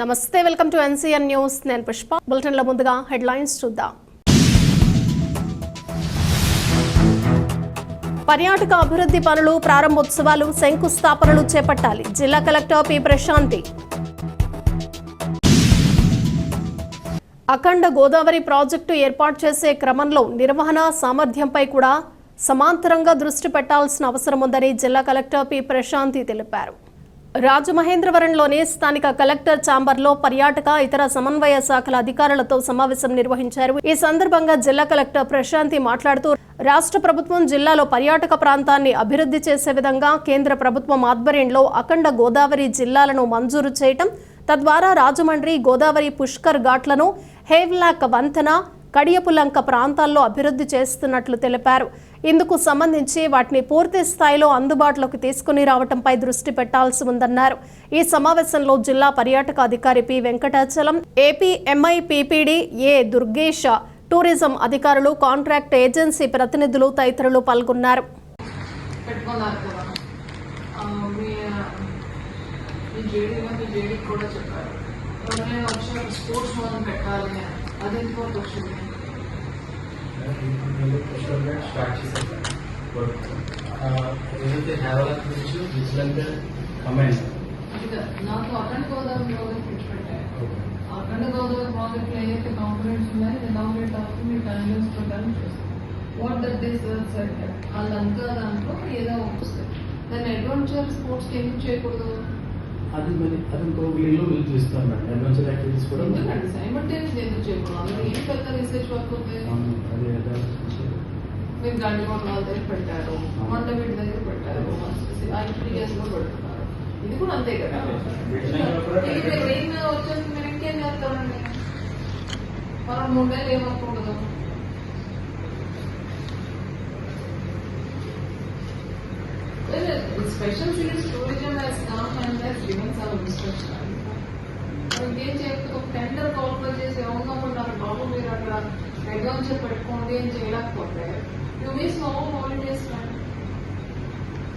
నమస్తే welcome to NCN news. నేను పుష్ప. బులెటిన్లో ముందుగా హెడ్లైన్స్ చూద్దాం. పర్యాటక అభివృద్ధి పనులు ప్రారంభోత్సవాలు శంకుస్థాపనలు చేపట్టాలి. జిల్లా collector P. Prashanti. Akhanda Godavari project ఏర్పాటు చేసే క్రమంలో నిర్వహణ సామర్థ్యంపై కూడా సమాంతరంగా దృష్టి పెట్టాల్సిన అవసరం ఉందని జిల్లా కలెక్టర్ పి. ప్రశాంతి తెలిపారు. రాజమహేంద్రవరంలోని స్థానిక కలెక్టర్ ఛాంబర్లో పర్యాటక ఇతర సమన్వయ శాఖల అధికారులతో సమావేశం నిర్వహించారు. ఈ సందర్భంగా జిల్లా కలెక్టర్ ప్రశాంతి మాట్లాడుతూ రాష్ట్ర ప్రభుత్వం జిల్లాలో పర్యాటక ప్రాంతాన్ని అభివృద్ధి చేసే విధంగా కేంద్ర ప్రభుత్వం ఆధ్వర్యంలో అఖండ గోదావరి జిల్లాలను మంజూరు చేయటం తద్వారా రాజమండ్రి గోదావరి పుష్కర్ ఘాట్లను హేవ్లాక్ వంతెన కడియపులంక ప్రాంతాల్లో అభివృద్ధి చేస్తున్నట్లు తెలిపారు. ఇందుకు సంబంధించి వాటిని పూర్తి స్థాయిలో అందుబాటులోకి తీసుకుని రావడంపై దృష్టి పెట్టాల్సి ఉందన్నారు. ఈ సమావేశంలో జిల్లా పర్యాటక అధికారి పి. వెంకటాచలం ఏపీ ఎంఐపిపిడి పీపీడీ ఏ. దుర్గేష్ టూరిజం అధికారులు కాంట్రాక్ట్ ఏజెన్సీ ప్రతినిధులు తదితరులు పాల్గొన్నారు. కూడా. చెప్పారు. వచ్చి స్పోర్ట్స్ మనం పెట్టాలి అది స్టార్ట్ ఏదైతే హేవలాక్ నుంచి విజిలెంట్ కమాండ్ నాకు అఖండ గోదావరి ప్రాజెక్ట్ పిలిచి అఖండ గోదావరి ప్రాజెక్ట్లో ఏదైతే కాంపోనెంట్స్ ఉన్నాయో ఇనాగ్రేట్ అవుతుంది మీరు టైమ్లైన్స్ ప్రకారం చేస్తాం వాట్ దట్ దిస్ సెట్ వాళ్ళంతా దాంట్లో ఏదో వస్తుంది. దాన్ని అడ్వెంచర్ స్పోర్ట్స్ ఎందుకు చేయకూడదు. అది మరి అది ఇంకో వీళ్ళు వీళ్ళు చూస్తాం మేడం అడ్వెంచర్ యాక్టివిటీస్ కూడా ఎందుకండి? సైమల్టేనియస్ ఎందుకు చేయకూడదు అందులో ఏం పెద్ద రీసెర్చ్ వర్క్ ఉంది? అవును, అది అదే. మీరు గండికోట వాళ్ళ దగ్గర పెట్టారు. మండ వీటి దగ్గర పెట్టారు. ఐపీఎస్లో పెడుతున్నారు. ఇది కూడా అంతే కదా? ఇది మెయిన్ వచ్చేసి మీరు ఇంకేం చేస్తారండి మనం మూడేళ్ళు ఏమనుకుండదు special series tourism has come and has given some ఇంకేం చేయకపోతే ఒక టెండర్ కాల్ఫర్ చేసి ఏమనుకుంటారు బాబు మీరు అక్కడ అడ్వాన్స్ పెట్టుకోండి అని చేయలేకపోతే యూ మీస్ నో హాలిడేస్